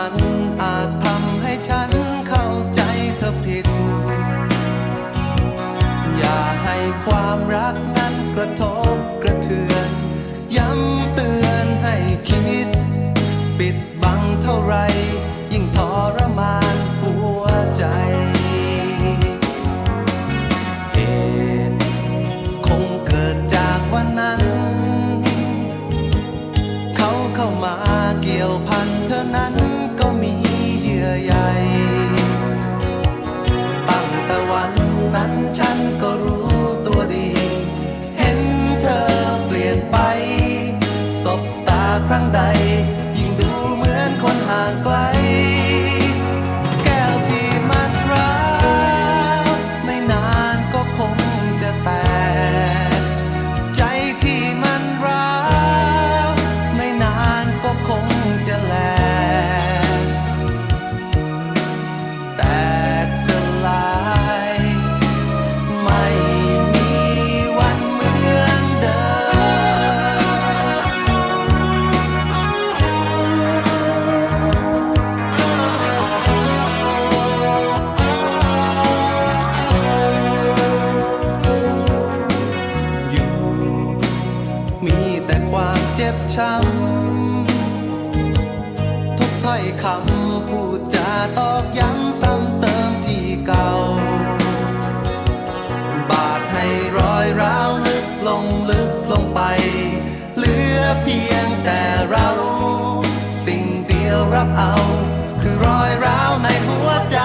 Manu ครั้งใด ยิ่งดูเหมือนคนห่างไกล ช้ำทุกถ้อยคำพูดจาตอกย้ำซ้ำเติมที่เก่า บาดให้รอยร้าวลึกลงลึกลงไป เหลือเพียงแต่เรา สิ่งเดียวรับเอา คือรอยร้าวในหัวใจ